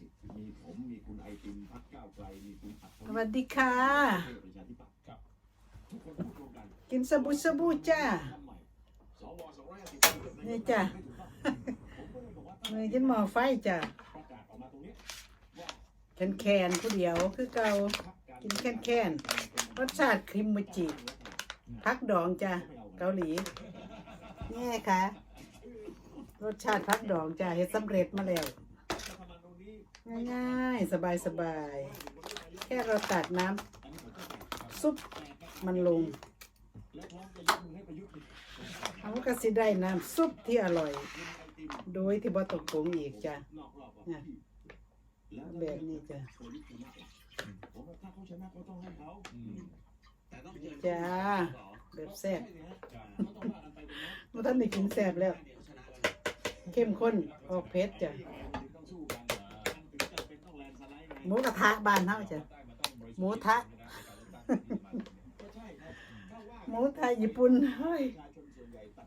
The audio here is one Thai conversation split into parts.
สิทธิ์มีผมมีคุณไอติมพักก้าวไกลมีคุณอัศสวัสดีค่ะ ประชาธิปัตย์ครับทุกคนพูดตรงกันกินสบู่สบู่จ้า ทำใหม่สวสองร้อยห้าสิบนี่จ้ะผมก็เลยบอกว่ามือกินหม้อไฟจ้ะประกาศออกมาตรงนี้ว่าแคนแคนๆผู้เดียวคือเก่ากินแค่นแค่นรสชาติครีมมจิพักดองจ้ะเกาหลีนี่ค่ะ รสชาติพักดองจ้ะเฮ็ดสำเร็จมาแล้ว ง่ายๆ สบายๆแค่เราตักน้ำซุปมันลงเอาก็สิได้น้ำซุปที่อร่อย โดยที่บ่ต้องอีกจ้ะแบบนี้จ้ะจ้ะแต่ต้องเจอจ้าแบบแซ่บเมื่อท่านได้กินแซ่บแล้วเดี๋ยวชนะเลยเข้มข้นออกเผ็ดจ้ะ หมูกระทะบ้านเฮาจ้ะหมูทะก็ใช่ครับถ้าว่าหมูไทยญี่ปุ่นเฮ้ย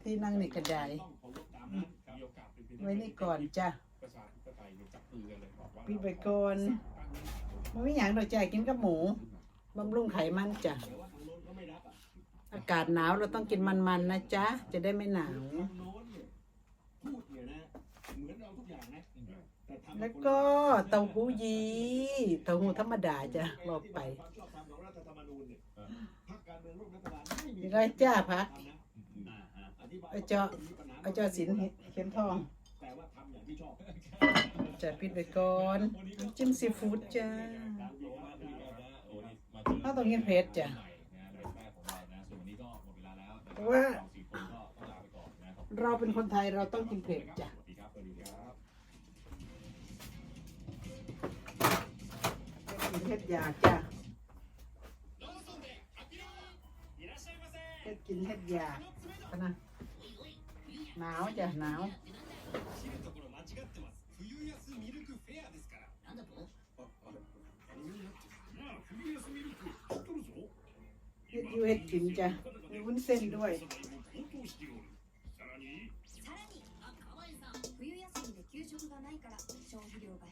ที่นั่งนี่กระไดารพตามนั้นมีโอกาสเป็นได้ไว้นี่ก่อนจ้ะประชาธิปไตยเนี่ยจับมือกันเลยบอกว่าพี่ไปก่อนมันไม่อย่างดอกจ้ะกินกับหมูบำรุงไขมันจ้าทางโน้นเขาไม่รับอะอากาศหนาวเราต้องกินมันๆนะจ๊ะ จะได้ไม่หนาว แต่ทำแล้วก็เต้าหู้ยีเต้าหู้ธรรมดาจ้ะบอกไปความชอบธรรมของรัฐธรรมนูญเนี่ยพรรคการเมืองร่วมรัฐบาลไม่มีนี่ไรจ้าพักทำนะอ่าฮะอธิบายเอาเจาะมีปัญหเอาเจ้าสินเข็มทองแต่ว่าทำอย่างที่ชอบจะปิดไปก่อนน้ำจิ้มซีฟู้ดจ้าการโยมากดีกว่าถ้าต้องกินเผ็ดจ้ะเพราะว่า เราเป็นคนไทยเราต้องกินเผ็ดจ้ะ กินเผ็ดอยากจ้ะเผ็ดกินเผ็ดอยากพะนะหนาวจ้ะหนาว 知るところ間違ってます冬安ミルクフェアですからなんだとเฮ็ดอยู่เฮ็ดกินจ้ะมีวุ้นเส้นด้วย さらにあ河合さん冬休みで給食がないから消費量が減って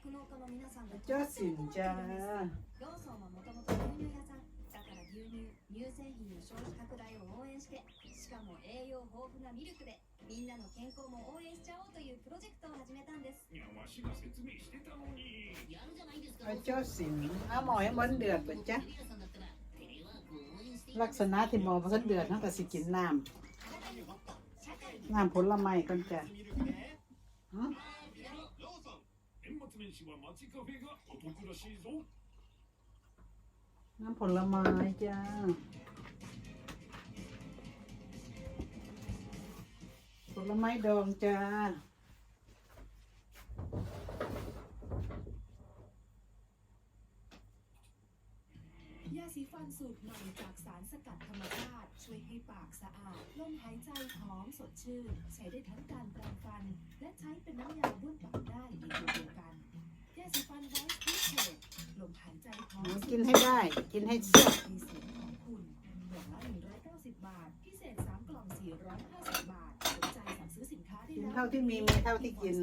酪農家の皆さんがジャスンじゃんローソンはもともと牛乳屋さんだから牛乳乳製品の消費拡大を応援してしかも栄養豊富なミルクでみんなの健康も応援しちゃおうというプロジェクトを始めたんですいやわしが説明してたのにやるじゃないですかジャスンあもうへもんでるっちゃลักษณะที่มองมันเดือดนั่นก็สิกินน้ำน้ำผลไม้กันจ้ะฮะ 年末年始は街カフェがお得らしいぞ น้ำผลไม้จ้าผลไม้ดองจ้า ยาสีฟันสูตรใหม่จากสารสกัดธรรมชาติ ช่วยให้ปากสะอาดลมหายใจหอมสดชื่น ใช้ได้ทั้งการแปรงฟัน และใช้เป็นน้ำยาบ้วนปากได้ กินให้ได้ กินให้แซ่บมีเสียงของคุณกล่องละ190 บาท พิเศษ 3 กล่อง 450 บาท สนใจสั่งซื้อสินค้าได้กินแล้วเท่าที่มีมีเท่าที่กิน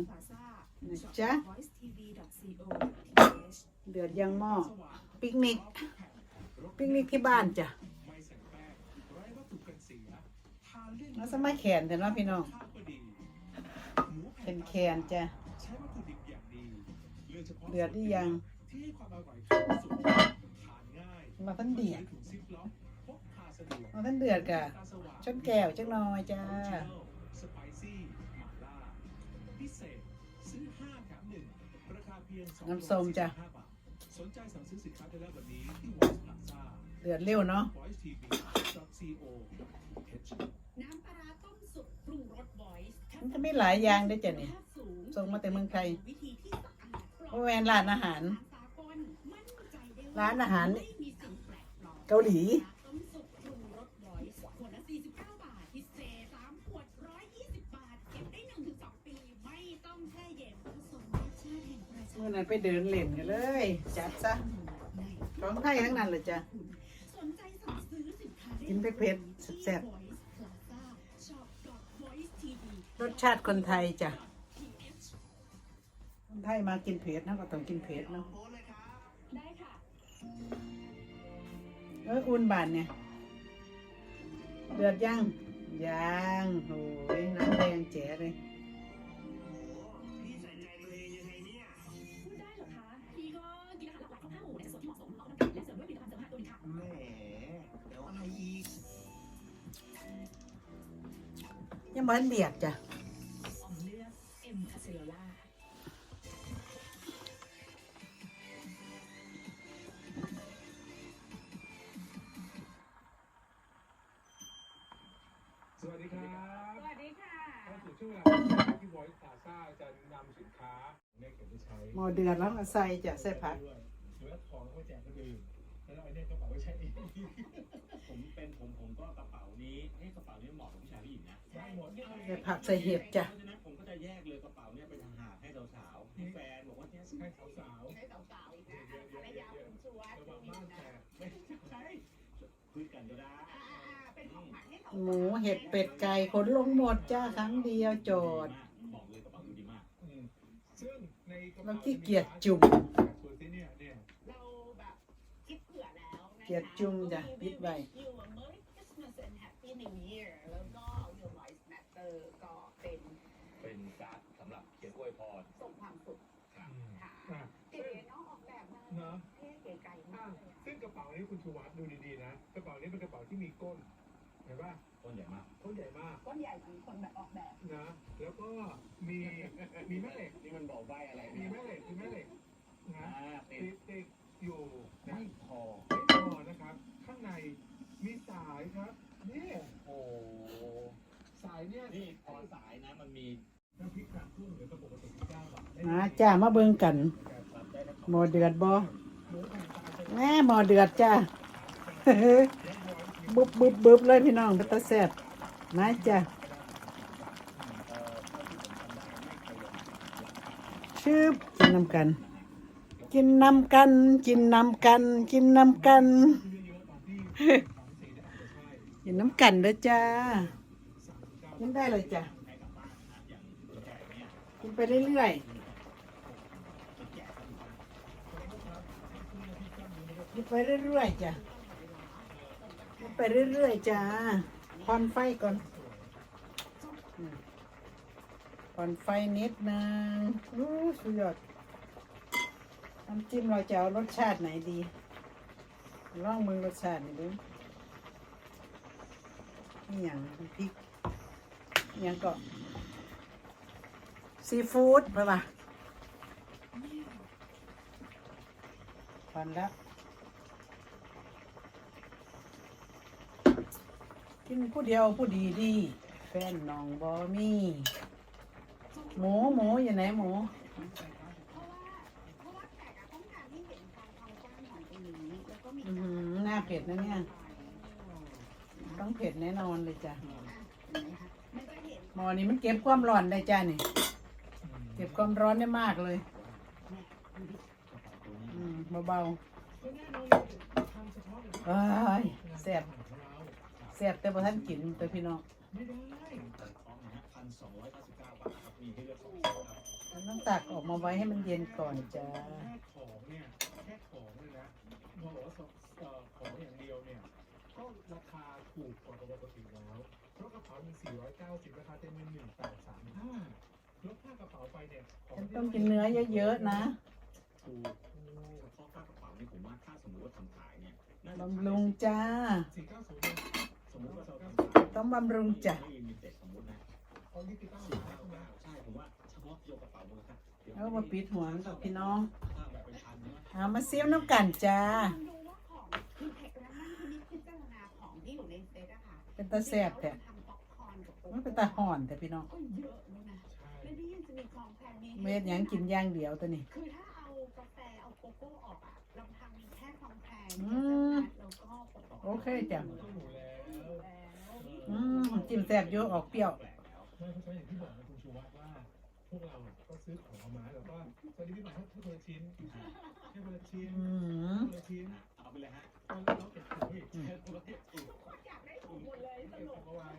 นะจ๊ะ voicetv.co.th เดือดยังหม้อปิกนิกปิกนิกที่บ้านจ้ะไม่ใส่แป้งไร้วัตถุกันเสียทานเล่นแล้วสมัยแขนแต่เนาะพี่น้องข้าวก็ดีหมูแขแผ่นนแขนจ้ะใช้วัตถุดิบอย่างดีเลือกเฉพาะเดือดหรือยัง ที่ให้ความอร่อยถึงสุดทานง่าย มาเพิ่นเดือดใช้ถุงซิปล็อกพกพาสะดวกมาท่านเดือดกะตาสว่างชนแก้วจังน้อยจ้าสไปซี่หม่าล่าพิเศษซื้อ5แถม1ราคาเพียง2น้ำส้มจ้ะบาทสนใจสั่งซื้อสินค้าได้แล้ววันนี้ที่ Voice Plaza เดือดเร็วเนาะ voice tv co th น้ำปลาร้าต้มสุกปรุงรสบอยส์มันจะมีหลายอย่างด้วยจ้ะเนี่ยส่งมาแต่เมืองไทยวิธีที่สะอาดปลอดเพราะแวนร้านอาหารสากลมั่นใจได้ว่ร้านอาหาร เกาหลี ต้มสุกปรุงรสบอยส์ขวดละ49 บาทพิเศษ3ขวด 120 บาท เก็บได้1-2ปี ไม่ต้องแช่เย็นผสมรสชาติแห่งประชาเมื่อนั้นไปเดินเล่นกันเลย จัดซะในของไทยทั้งนั้นเลยจ้ะ สนใจสั่งซื้อสินค้าได้กินเผ็ดๆแซ่บ ที่ Voice Plaza Shop Voice TV รสชาติคนไทยจ้ะ TH ไทยมากินเผ็ดนะก็ต้องกินเผ็ดเนาะ ได้ค่ะ เอออุ่นบานเนี่ยเดือดยังยังโอ้ยน้ำแดงแจ๋เลยพี่ใส่ใจตัวเองยังไงเนี่ยได้เหรอคะพี่ก็กินอาหารหลักๆของห้าหมูในสัดส่วนที่เหมาะสมเอาน้ะเสริมด้วยผลิต วัสดีครับสวัสดีค่ะเข้าสู่ช่วงเวลาที่ Voice Plaza จะนำสินค้าในเก็บไว้ใช้หมอเดือดแล้วก็ใส่จ้ะใส่ผักด้วยหรือว่าของเอาไว้แจกคนอื่นแล้วเอาไอ้เนี่ยกระเป๋าไว้ใช้เองผมเป็นผมผมก็กระเป๋านี้ให้กระเป๋านี้เหมาะกับผู้ชายผู้หญิงนะได้หมดใส่ผักใส่เห็ดจ้ะเพราะฉะนั้นผมก็จะแยกเลยกระเป๋าเนี่ยเป็นทางหากให้สาวๆให้แฟนบอกว่าเนี่ยให้สาวใช้สาวๆอีกนะเยอะๆภรรยาคุณสุวัสๆดิ์ระวังมีบ้านนะแตกไม่ใช่คุยกันก็ได้ ห้สาวหมูเห็ดเป็ดไก่ขนลงหมดจ้าครั้งเดียวจอดบอกเลยกระเป๋าดูดีมากอืมซึ่งในกระเราเป๋าขี้เกียจจุ่มส่วนที่เนี่ยเนี่ยเราแบบคิดเผื่อแล้วนะคะเกียจจุ่มจ้ะปิดไว้ You a Merry Christmas and Happy New Year แล้วก็ Your Voice Matter ก็เป็นเป็นการดสำหรับเขียนอวยพรส่งความสุขอืมค่ะอะเก๋เนาะออกแบบมาเนาะเท่เก๋ไก่มากเลยอะซึ่งกระเป๋านี้คุณชูวัฒน์ดูดีๆนะ กระเป๋านี้เป็นกระเป๋าที่มีก้น เห็นป่ะต้นใหญ่มากก้นใหญ่มากก้อนใหญ่ของคนแบบออกแบบ นะแล้วก็มีมีแม่เหล็กนี่มันบอกใบอะไรมีเนี่ยแม่เหล็กมีแม่เหล็กนะอ่าติติดดติดอยู่นะไม่พอไม่พอนะครับ ข้างในมีสายครับนี่โอ้โหสายเนี่ยนี่พอสายนะมันมีน้ำพริกกากกุ้งหรือกระปุกปกติเก้าบาทได้มาจ้ามาเบิ่งกัน ปรับได้ทั้งหมอเดือดบ่หมูแผ่นตาลแม่หมอเดือดจ้า บึบบึบบึบเลยพี่น้องเป็นตาแซ่บมาจ้ะชืบกินน้ำกัน กินน้ำกัน กินน้ำกัน กินน้ำกัน กินน้ำกันเด้อจ้ากินได้เลยจ้ะกินไปเรื่อยๆกินไปเรื่อยๆจ้ะ ไปเรื่อยๆจ้าผ่อนไฟก่อนผ่อนไฟนิดนึงอู้สุดยอดน้ำจิ้มเราจะเอารสชาติไหนดีลองมึงรสชาตินี่ดูนี่อย่างพริกนี่อย่างก็ซีฟู้ดไปป่ะผ่อนแล้ว กินผู้เดียวผู้ดีดี แฟนน้องบอมีหมูหมูอยู่ไหนหมูเพราะว่าเพราะว่าแขกอะต้องการให้เห็นการทำกว้างของตรงนี้แล้วก็มีอือหือหน้าเผ็ดนะเนี่ย ต้องเผ็ดแน่นอนเลยจ้ะหมอนี้มันเก็บความร้อนได้จ้านี่ เก็บความร้อนได้มากเลยอืมเบาๆเอ้ยแซ่บ แซ่บแต่พอท่านกินแต่พี่น้องไม่ได้ท้องนะฮะพันสองร้อยเก้าสิบเก้าบาทครับมีให้เลือกสองไซส์ครับมันต้องตักออกมาไว้ให้มันเย็นก่อนจ้าแค่ของเนี่ยแค่ของเลยนะบอกว่าเอ่อของอย่างเดียวเนี่ยก็ราคาถูกกว่าปกติแล้วเพราะกระเป๋ามี490ราคาเต็มเป็น1835ลดค่ากระเป๋าไปเนี่ยขฉันต้องกินเนื้อเยอะๆนะถูกเฉพาะค่ากระเป๋านี่ผมว่าถ้าสมมติว่าทำขายเนี่ยน่าจะบำรุงจ้า490เนี่ยสมม ติว่าเราทำขายต้องบำรุงจ้ะไม่ลิมิเต็ดสมมตินะเอาดิจิตอลสี่ใช่เก้าไหมเก้าใช่ผมว่าเฉพาะตัวกระเป๋ามูลค่าดี๋ยวเอามาปิดหัวมันกับพี่น้องถ้าแบบเป็นพันนะเอามาซิ้วน้ำกันจ้าคุณดูว่าของคือเทคแล้วนั่นคือนี่พิจารณาของที่อยู่ในเซตอะค่ะเป็นตาแซ่บแต่ทำป๊อปคอร์นกับโกมันโก้เป็นตาห่อนแต่พี่น้องก็เยอะแล้วนะใช่แล้วนี่ยังจะมีของแพงมีเม็ดหยังกินอย่างเดียวตัวนี้ คือถ้าเอากาแฟเอาโกโก้ออกอะเราทำมีแค่ของแพง อืมแล้วก็ป๊อปคร์นโอเคจ้ะมันก็อยู่แล้วแล้วอืมจิ้มแซ่บเยอะออกเปรี้ยวแปลกแล้วไม่เพราะฉะนั้นอย่างที่บอกนะคุณชูวัฒน์ว่าพวกเราอะก็ซื้อของเอามาแล้วก็สวัสดีพี่หมอให้คนละชิ้นให้คนละชิ้นอืมคนละชิ้นเอาไปเลยฮะตอนแล้วเก็บถุงอีกแค่ตัวเทียบถูกอยากได้ถูกหมดเลยสเก็บนุกเอาไว้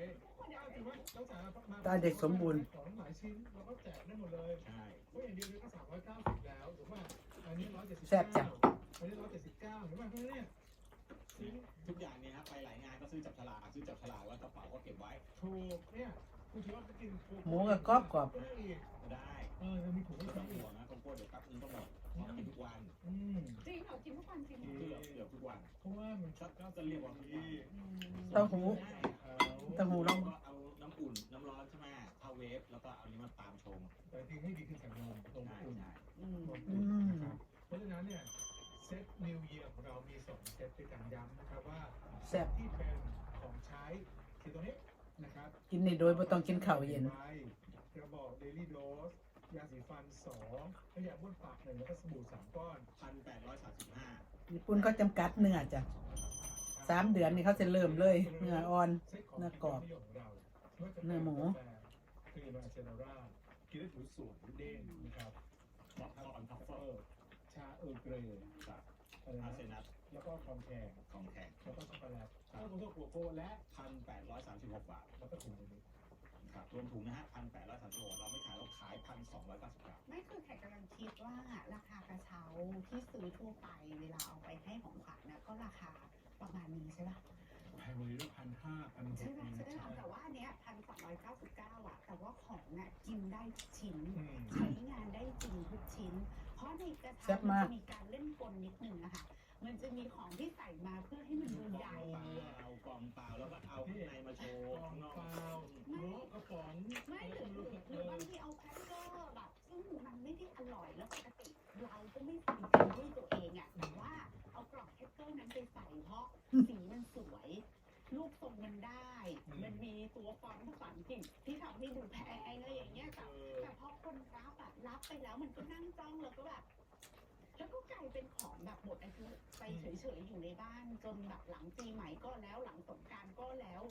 อยากได้ถูกตั้งแต่มาตาเด็กสมบูรณ์ ของหลายชิ้นเราก็แจกได้หมดเลยใช่เพราะอย่างเดียวเนี่ยก็สามร้อยเก้าสิบแล้วถูกป่ะอันนี้ร้อยเจ็ดสิบแซ่บจัง อันนี้ร้อยเจ็ดสิบเก้าถูกป่ะเพราะฉะนั้นเนี่ยซื้อทุกอย่างเนี่ยครับไปหลายงานก็ซื้อจับฉลากซื้อจับฉลากแล้วกระเป๋าก็เก็บไว้ถูกเนี่ยคุณคิดว่าไปกินโคหมูกับกรอบกรอบก็ได้อีกได้เออยังมีถุงไม่ให้ต้ซื้องออีห่กวงนะโกโก้เดี๋ยวแป๊บนึงก็หมดเพราะกินทุกวันอืมจริงเหรอกินทุกวันจริงเหรอเกือบเกือบทุกวันเพราะว่ามันก็ก็จะเรียกว่าทุกวันอืมเต้าหู้ได้เขาเต้าหู้ลงก็เอาน้ำอุ่นน้ำร้อนใช่ไหมเข้าเวฟแล้วก็เอานี้มาตามชงแต่จริงให้ดีคือใส่นมนมใช่อุ่นใช่อืมนมอือุ่นมนะครับเพราะฉะนั้นเนี่ย เซต New Year ของเรามีสองเซตด้วยกันย้ำนะครับว่าแซ่บที่เป็นของใช้คือตัวนี้นะครับกินนี่โดยบ่ต้องกินข้าวเย็นไว้กระบอกเดลี่โดสยาสีฟันสองน้ำยาบ้วนปากหนึ่งแล้วก็สบู่สามก้อนพันแปดร้อยสามสิบห้าญี่ปุ่นเขาจำกัดเนื้อจ้ะสามเดือนนี่เขาจะเริ่มเลย เนื้ออ่อนเซ็ตของเนื้อกรอบที่ยมของเราไม่ว่าจะป็เนื้อหมูกาแฟคือมาเซนาร่ากินได้ถูสวยเด้งนะครับท็อปออนท็อปเฟเอออร์ชาเออร์เกรย์กับอะไรอานะเซนัทแล้วก็คอมแคร์ของแข็งแล้วก็ช็อกโกแลตแล้วก็โกโก้และพันแปดร้อยสามสิบหกบาท แล้วก็ถุงมือนี้ครับรวมถุงนะฮะพันแปดร้อยสามสิบหกเราไม่ขายเราขายพันสองร้อยเก้าสิบเก้าไม่คือแขกกำลังคิดว่าราคากระเช้าที่ซื้อทั่วไปเวลาเอาไปให้ของขวัญนะก็ราคาประมาณนี้ใช่ปะแพงกว่านี้ด้วยพันห้าพันหใช่กไหมใช่ไหมแต่ว่าอันเนี้ยพันสองร้อยเก้าสิบเก้าอะแต่ว่าของน่ะกินได้ทุกชิ้น อืม ใช้งานได้จริงทุกชิ้นเพ ราะในกระแซ่เช้าบมัมากจะมีการเล่นกลนิดนึงนะคะ มันจะมีของที่ใส่มาเพื่อให้มันดูใหญ่ เอากล่องเปล่าแล้วก็เอาข้างในมาโชว์กล่องข้างนอกเปล่าโลกระป๋องไม่หรือหรือหรือบางทีเอาแครกเกอร์แบบซึ่งมันไม่ได้อร่อยแล้วปกติเราก็ไม่ใส่กินด้วยตัวเองอะแต่ว่าเอากล่องแครกเกอร์นั้นไปใส่เพราะสีมันสวย รูปทรงมันได้มันมี ตัวฟอนต์ภาษาอังกฤษที่ทำให้ดูแพงอะไรอย่างเงี้ยแต่เออแต่พอคนรับอะรับไปแล้วมันก็นั่งจ้องแล้วก็แบบแล้วก็กลายเป็นของแบบหมดอายุไปเฉยๆอยู่ในบ้าน จนแบบหลังปีใหม่ก็แล้วหลังสงกรารก็แล้ว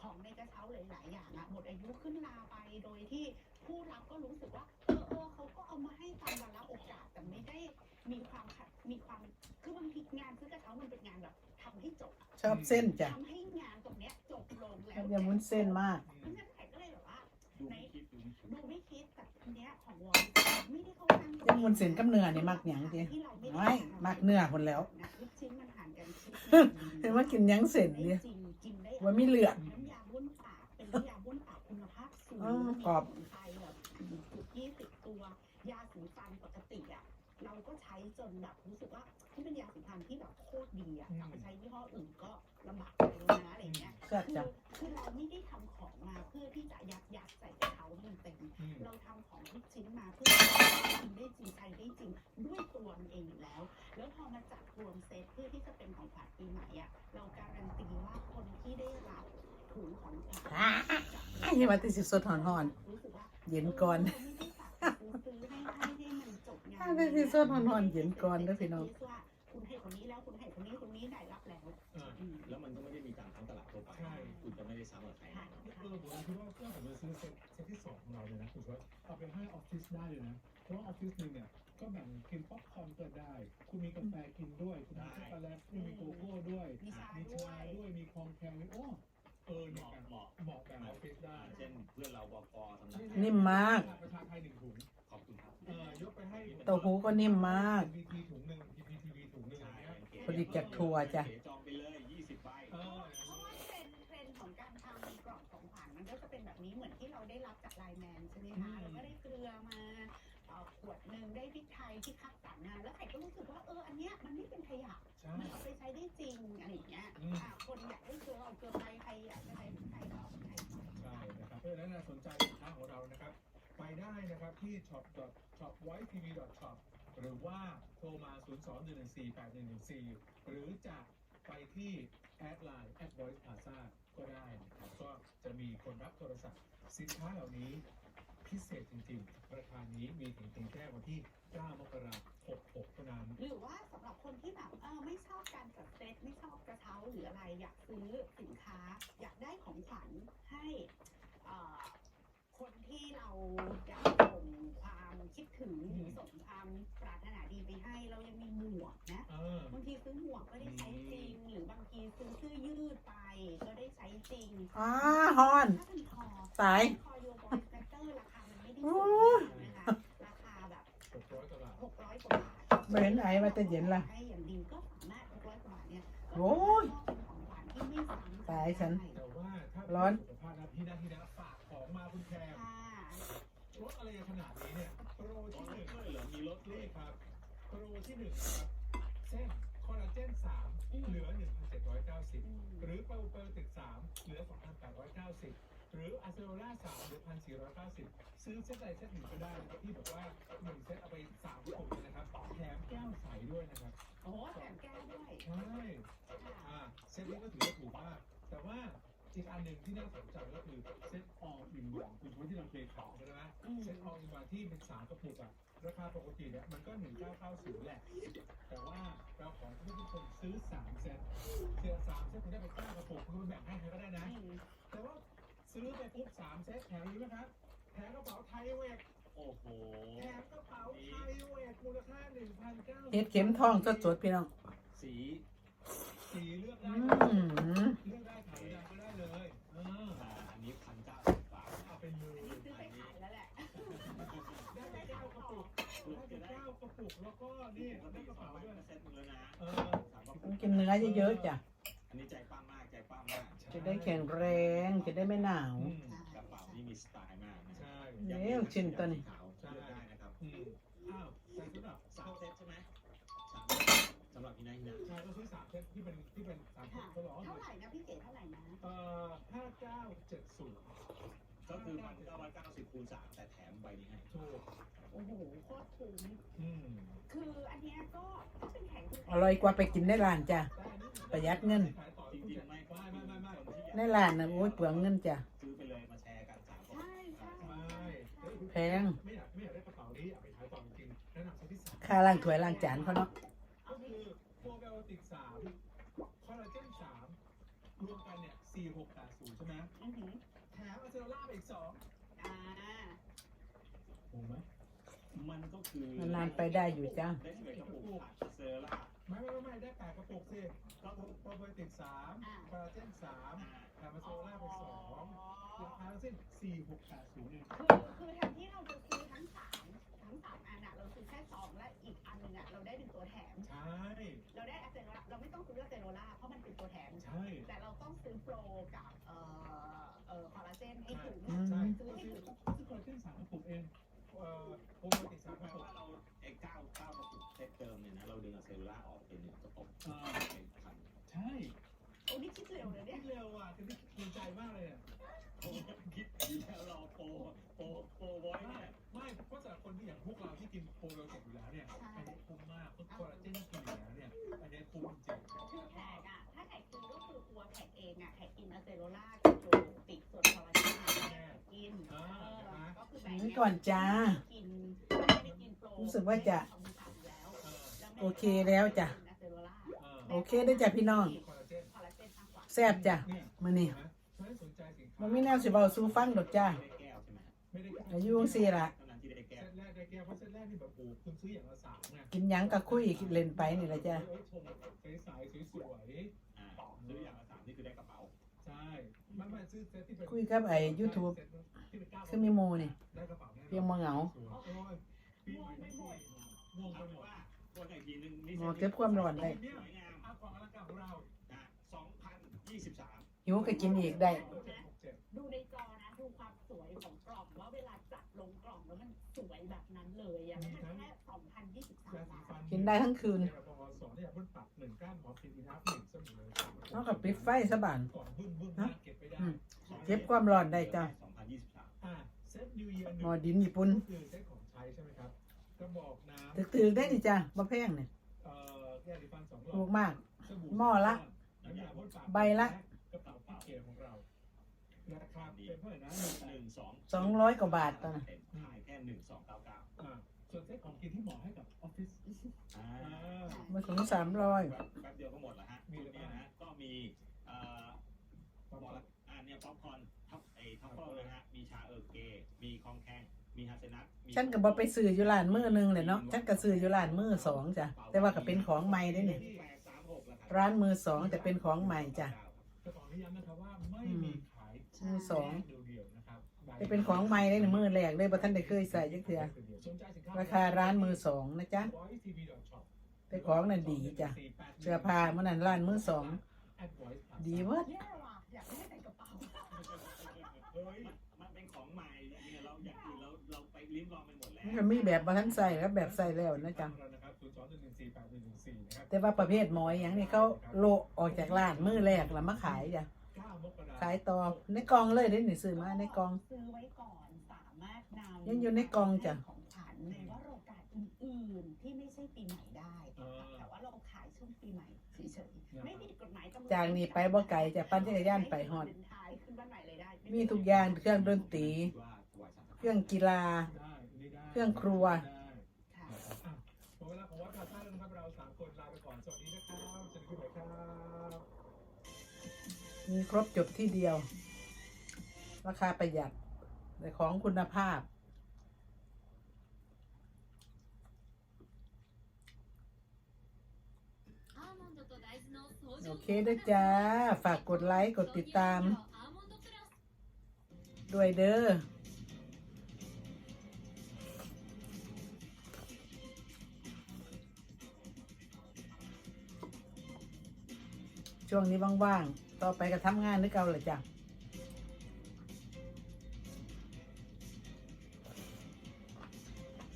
ของในกระเช้าหลายๆอย่างอะหมดอายุขึ้นลาไปโดยที่ผู้รับก็รู้สึกว่าเออเออเขาก็เอามาให้ตามวาระโอกาสแต่ไม่ได้มีความขัดมีความคือบางทีงานซื้อกระเช้ามันเป็นงานแบบทำให้จบอะชอบเส้นจ้ะทำให้งานตรงเนี้ยจบลงชแล้อบวยำวุ้นเส้นมาก เพราะฉะนั้นแขกก็เลยแบบว่าดูไม่คิดดูไม่คิดดูไม่คิดแต่อันเนี้ยของวอลไม่ได้เข้าข้างยำวุ้นเส้นกับเนื้อนี่มักหยังติที่เราไม่ได้ไม่มักเนื้อคนแล้ว นะทุกชิ้นมันผ่านการคิดเห็นว่ากินหยังเส้นได้เนี่ย จริงกินได้ว่ามีเลือดน้ำยาบ้วนปากเป็นน้ำยาบ้วนปากคุณภาพสูงอ๋อกรอบ มีไทยแบบจุดยี่สิบตัวยาสีฟันปกติอะเราก็ใช้จนแบบรู้สึกว่า ที่เป็นยาสีฟันที่แบบโคตรดีอะกลับไปใช้ยี่ห้ออื่นก็ลำบากใจแล้วนะอะไรเงี้ยแซ่บคือจ้ะคือเราไม่ได้ทำของมาเพื่อที่จะยัดยัดใส่กระเช้าให้มันเต็มอืมเราทำของทุกชิ้นมาเพื่อให้กินได้จริงใช้ได้จริงด้วยตัวมันเองอยู่แล้ว แล้วพอมาจัดรวมเซตเพื่อที่จะเป็นของขวัญปีใหม่อะเราการันตีว่าคนที่ได้รับถุงของขวัญอ้ายว่าติสิสดหอน รู้สึกว่าๆเย็นก่อนเราไม่ได้ฝากซื้อให้ให้ ให้มันจบงานอ้าวได้สิสดหอนๆเย็นก่อนเด้อพี่น้องว่าคุณให้คนนี้แล้วคุณให้คนนี้คนนี้ได้รับแล้ว อ่าอืมแล้วมันก็ไม่ได้มีการท้องตลาดทั่วไปใช่คุณจะไม่ได้ซ้ำกับใครค่ะเออผมคิดว่าเพื่อนผมจะซื้อเซ็ตเซ็ตที่สองของเราเลยนะคุณว่าเอาไปให้ออฟฟิศได้เลยนะ เพราะว่าออฟฟิศหนึงเนี่ยก็แบ่งกินป๊อปคอร์นก็ได้ คุณมีกาแฟกินด้วย คุณมีช็อกโกแลตคุณมีโกโก้ด้วย มีชามีด้วชาย ด้วย มีคอมแคร์มีโอ้ เออเหเนี่ยมาะเหมาะเหมาะกับออฟฟิศได้ เช่นเพื่อนเราบกทำงานนิ่มมาก ประชาไทยหนึ่งถุงขอบคุณครับ เออยกไปให้เต้าหู้ก็นิ่มมากพีถุงหนึ่ง PPTV ถุงหนึ่งอย่างเงี้ยพอดีแจกทัวร์จ้ะจองไปเลยยี่สิบใบเออเพราะว่าเทรนด์เทรนด์ของการทำกล่องของขวัญมันก็จะเป็นแบบนี้เหมือนที่เราได้รับจากไลน์แมนใช่ไหมคะเราก็ได้เกลือมาเอ่อขวดหนึ่งได้พริกไทยที่คัดสรรมาแล้วใครก็รู้สึกว่าเอออันเนี้ยมันไม่เป็นขยะใช่มันเอาไปใช้ได้จริงอะไรอย่างเงี้ยอืม อะคนอยากได้เกลือเอาเกลือไปใครอยากจะใช้พริกไทยก็เอาพริกไทยไป ใช่นะครับเพราะฉะนั้นนะสนใจสินค้าของเรานะครับ ไปได้นะครับที่ shop shop white tv shop หรือว่าโทรมา 0 2 1 1 4 8 1 1 4 หรือจะไปที่แอดไลน์ at voice plaza ก็ได้นะครับก็จะมีคนรับโทรศัพท์ สินค้าเหล่านี้พิเศษจริงๆ ราคานี้มีถึงเพียงแค่วันที่ 9 มกราคม 66 เท่านั้น หรือว่าสำหรับคนที่แบบเออไม่ชอบการจัดเซตไม่ชอบกระเช้าหรืออะไรอยากซื้อสินค้า อยากได้ของขวัญให้อ่อ คนที่เราอยากส่งความคิดถึงหรือส่งความปรารถนาดีไปให้เรายังมีหมวกนะ เออ บางทีซื้อหมวกก็ได้ใช้จริง หรือบางทีซื้อเสื้อยืดไปก็ได้ใช้จริงอ้าฮอน ถ้าเป็นคอตาย คอยดูบอยสเตอร์ราคามันไม่ได้โอ้สูงนะคะราคาแบบหกร้อยกว่าบาทหกร้อยกว่าบาทไม่เห็นไอว่าจะเย็นล่ะให้อย่างดีก็สามารถหกร้อยกว่าบาทเนี่ยก็โอ้ยเป็นของขวัญที่ไม่ซ้ำตายฉัน แต่ว่าถ้าร้อน สุขภาพนะพี่นะพี่นะฝาก ของมาคุณแคมค่ะรถอะไรขนาดนี้เนี่ยโปรที่หนึ่งด้วยเหรอมีรถนี่ครับโปรที่หนึ่งครับเส้นคอลลาเจนสามเหลือหนึ่งพันเจ็ดร้อยเก้าสิบอืมหรือเปาเปอร์ติกสามเหลือสองพันแปดร้อยเก้าสิบหรืออะเซโรล่าสามเหลือพันสี่ร้อยเก้าสิบซื้อเซตใดเซตหนึ่งก็ได้นะครับที่บอกว่าหนึ่งเซตเอาไปสามกระปุกเลยนะครับแถมแก้วใสด้วยนะครับโอ้โหแถมแก้วด้วยใช่ค่ะอ่าเซตนี้ก็ถือว่าถูกมากแต่ว่า อีกอันหนึ่งที่น่าสนใจก็คือเซตออลอินวันคุณชวนที่เราเคยขายใช่ไหมอืมเซตออลอินวันที่เป็นสามกระปุกอะราคาปกติเนี่ยมันก็หนึ่งเก้าเก้าศูนย์แหละ แต่ว่าเราขอให้ทุกคนซื้อสามเซตเซตสามเซตคุณได้ไปเก้ากระปุกคุณไปแบ่งให้ใครก็ได้นะอืมแต่ว่าซื้อไปปุ๊บสามเซตแถมนี้นะครับแถมกระเป๋าไทยเวกโอ้โหแถมกระเป๋าไทยเวกมูลค่าหนึ่งพันเก้าเฮ็ดเข็มทองสดๆพี่น้องสี สีเลือกอืได้ นเนื้อเยอะๆจ้ะอันนี้ใจปั้มมากใจปั้มมากจะได้แข็งแรงจะได้ไม่หนาว อืมกระเป๋านี่มีสไตล์มากนะใช่เดี๋ยวชิ้นตัวนี้ ขาวเลือกได้นะครับอืมอ้าวแต่สำหรับสามเซตใช่ไหมสามสำหรับพี่นายนะชายก็ซื้อสามเซตที่เป็นที่เป็นสามเซค่ะตก็ร้องเท่าไหร่นะพี่เก๋เท่าไหร่นะเอ่อห้าเก้าเจ็ดศูนย์ก็คือพันเก้าร้อยเก้าสิบคูณสามแต่แถมใบนี้ให้ถูกโอ้โหโคตรคุ้มอืมคืออันเนี้ยก็ก็เป็นแข็งคืออร่อยกว่าไปกินในร้านจ้ะแต่อันนี้ ประหยัดเงินขายต่อจทุกริงอย่างๆไม่ไม่ไม่ไม่ไม่คนที่ในอยากร้านนะโอ้ยเปลืองเงินจ้ะซื้อไปเลยมาแชร์กันสามคนใช่ใช่ไม่แพงไม่อยากไม่อยากได้กระเป๋านี้อยากไปขายต่อจริงๆแนะนำเซตที่สามค่าล้างถ้วยล้างจานเขาเนาะก็คือโปรไบโอติกสามคอลลาเจนสามรวมกันเนี่ยสี่หกแปดศูนย์ใช่ไหมอือหือแถมอะเซโรล่าไปอีกสองอ่าถูกไหมมันก็คือนานๆไปได้อยู่จ้ะได้สิบเอ็ดกระปุกขาดเซอร์ล่า ไม่ไม่ไม่ได้แปดกระปุกสิก็โปรโปรไบโอติกสามคอลลาเจนสามแถมอะเซโรล่าไปสองราคาทั้งสิ้นสี่หกแปดศูนย์เองคือคือแทนที่เราจะซื้อทั้งสามทั้งสามอันอะเราซื้อแค่สองและอีกอันหนึงอะเราได้เป็นตัวแถม ใช่ เราได้อะเซโรล่าเราไม่ต้องซื้ออะเซโรล่าเพราะมันเป็นตัวแถม ใช่ แต่เราต้องซื้อโปรกับเอ่อเอ่อคอลลาเจนให้ถึงอืมใช่ ซื้อให้ถึงซื้อคอลลาเจนสามกระปุกเองเอ่อ เนี่ยนะเราดึงเอาเซลลูล่าออกเป็นหนึ่งกระปุกอ่าเป็นพันใช่โอ้นี่คิดเร็วเลยเนี่ยเร็วอะคือนี่ดีใจมากเลยอะโอ้ยคิดดีแล้วเราโปรโปรโปรไว้เนี่ยไม่เพราะสำหรับคนที่อย่างพวกเราที่กินโปรไบโอติกอยู่แล้วเนี่ยอันนี้คุ้มมากเพราะคอลลาเจนกินอยู่แล้วเนี่ยอันนี้คุ้มจริงคือแขกอะถ้าแขกซื้อก็คือตัวแขกเองอะแขกกินอะเซโรล่ากับโปรติกส่วนคอลลาเจนอะแขกกินเออก็คือแบ่งนี่ก่อนจ้ากินไม่ได้กินโปรรู้สึกว่าจะ โอเคแล้วจ้ะกินอะเซโรล่าเออโอเคได้อจ้ะพี่น้องคอลลาเจนคอลลาเจนมากกว่าแซ่บจ้ะเนี่ยมื้อนี้เห็นไหมไม่สนใจสินค้ามันมีแนวสิเว้าสู่ฟังดอกจ้าได้แก้วใช่ไหมไม่ได้อายุจังซี่ล่ะเท่านั้นที่ได้แก้เซวตแรกได้แก้วเพราะเซตแรกนี่แบบโอ้โหคุณซื้ออย่างละสามไงกินหยังก็คุยเล่นไปนี่แหละจ้ะเอ้ยชมใสๆสวยอ่าซื้ออย่างละสามนี่คือได้กระเป๋าๆใช่ไม่ไม่ซื้อเซตที่เป็นคุยกับไอ้ YouTube ที่เป็นเก้าคือมีหมู่นี่ได้กระเป๋าแน่นอนเพียงบ่เหงาโอ้ยปีใหม่ไม่หมดงงไปเอาหมเป็นดว่าตัวไหนทีนึงนี่หมอเก็บความร้อนได้สวยงามอาของอลังการของเรานะสองพันยี่สิบสามหิวก็กินอีกได้เจ็ดหกเจ็ดดูในจอนะดูความสวยของกล่องว่าเวลาจัดลงกล่องแล้วมันสวยแบบนั้นเลยอะแล้วมันแค่2,023ยาสีบาทฟันกินได้ทั้งคืนแอลกอฮอล์สองเนี่ยเพิ่งปรับหนึ่งก้านหมอฟินอีนัฟหนึ่งสมุนเลยเท่ากับปิดไฟซะบานก่อนบึ้มบึ้มมากเก็บไปได้อืมเก็บความร้อนได้จ้ะสองพันยี่สิบสามอ่าเซตนิวเยียร์หนึ่หงมอดินญี่ปุ่น กระบอกน้ำตึกๆได้นี่จ้ะบ่แพงนี่เอ่อยาสีฟันสองหลอถูดกมาก สบู่หม้อละ น้ำยาพ่นปากใบละ กระเป๋าพี่เก๋ของเราราคาเป็นเท่าไหร่นะหนึ่งสองสองร้อยกว่าบาทตอนน่ะ ขายแค่หนึ่งสองเก้าเก้าอ่าส่วนเซตของกินที่เหมาะให้กับออฟฟิศอ่าอ่ามาถึงสามร้อยแป๊บเดียวก็หมดแล้วฮะมีมีอะไรบ้างนะฮะก็มีเอ่อบอกละอ่าเนี่ยป๊อปคอร์นทับไอ้ทัฟเฟิลนะฮะ มีชาเออร์เกมีคองแคง มีฮาเซนัทมีฉันก็บ่ไปซื้ออยู่ร้านมือหนึงเลยเนาะฉันก็ซื้ออยู่ร้านมือสองจ้ะแต่ว่าก็เป็นของใหม่ได้นี่แปดสามหกแล้วคบร้านมือสองแต่เป็นของใหม่จ้ะ จะขออนุญาตนะครับว่าไม่มีขายมือสอง เดียวๆนะครับจะเป็นของใหม่เลยในมือแรกเลยบ่ทันได้เคยใส่จักเทื่อราคาร้านมือสองนะจ๊ะแต่ของนั่นดีจ้ะเสื้อผ้ามันนั่นร้านมือสองดีเบิดแย่ว่ะอยากได้ใส่กระเป๋าเฮ้ย ลิ้มลองไปหมดแล้วมันก็มีแบบบ่ทันใส่แล้วแบบใส่แล้วนะจ๊ะแต่ว่าประเภทหมอยอย่างนี้เขาโลออกจากร้านมือแรกแล้วมาขายจ้ะขายต่อในกล่องเลยได้หนิซื้อมาในกล่องซื้อไว้ก่อนสามารถนำยังอยู่ในกล่องจ้ะของขวัญในว่าโอกาสอื่นๆที่ไม่ใช่ปีใหม่ได้เออแต่ว่าเราขายช่วงปีใหม่เฉยๆไม่ผิดกฎหมายตำรวจจากนี้ไปบ่ไกลจะปั่นจักรยานไปฮอดเดินทางขึ้นบ้านใหม่เลยได้มีทุกอย่างเครื่องดนตรี เครื่องกีฬา เครื่องครัวค่ะหมดเวลาของวัดพาซ่าแล้วนะครับเราสามคนลาไปก่อนสวัสดีนะครับสวัสดีคุณหมอครับ มีครบจบที่เดียว ราคาประหยัด แต่ของคุณภาพ โอเคด้วยจ้า ฝากกดไลค์ กดติดตาม ด้วยเด้อ ช่วงนี้ว่างๆ ต่อไปก็ทำงานนึกเอาเลยจ้ะ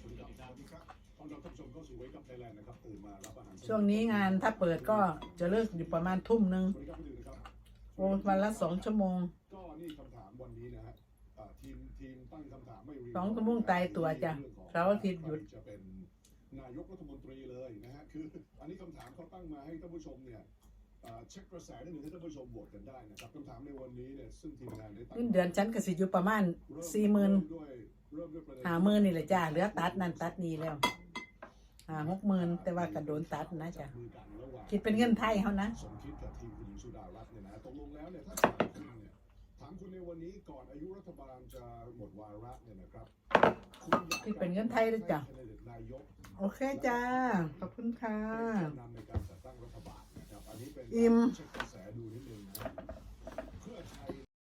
สวัสดีครับสวัสดีครับต้อนรับท่านผู้ชมเข้าสู่ Wake Up Thailand นะครับตื่นมารับอาหารช่วงนี้งานถ้าเปิดก็จะเลิกอยู่ประมาณทุ่มหนึ่งสวัสดีครับคุณดื่นนะครับโอ้วันละสองชั่วโมงก็นี่คำถามวันนี้นะฮะอ่าทีมทีมตั้งคำถามไม่รีสองชั่วโมงตายตัวจ้ะเสาร์อาทิตย์หยุดจะเป็นนายกรัฐมนตรีเลยนะฮะคืออันนี้คำถามเขาตั้งมาให้ท่านผู้ชมเนี่ยอ่า เช็คกระแสนิดหนึ่งให้ท่านผู้ชมโหวตกันได้นะครับคำถามในวันนี้เนี่ยซึ่งทีมงานได้ตั้งเงินเดือนฉันก็สิอยู่ประมาณเริ่สี่หมื่นเริ่ด้วยเริ่มด้วยประเด็นหาหมื่นนี่แหละจ้าเหลือตัดนั่นตัดนี่แล้วหาหกหมื่นแต่ว่าก็โดนตัดนะจ้ะจับมือกันระหว่างคิดเป็นเงินไทยเขานะ สมคิดกับทีมคุณหญิงสุดารัตน์เนี่ยนะตกลงแล้วเนี่ยถ้าถามคุณเนี่ยถามคุณในวันนี้ก่อนอายุรัฐบาลจะหมดวาระเนี่ยนะครับคุณอยากคิดเป็นเงินไทยหรือจ๊ะให้แคนดิเดตนายกโอเคจ้า ขอบคุณค่ะ เป็นแกนนำในการจัด อิ่ม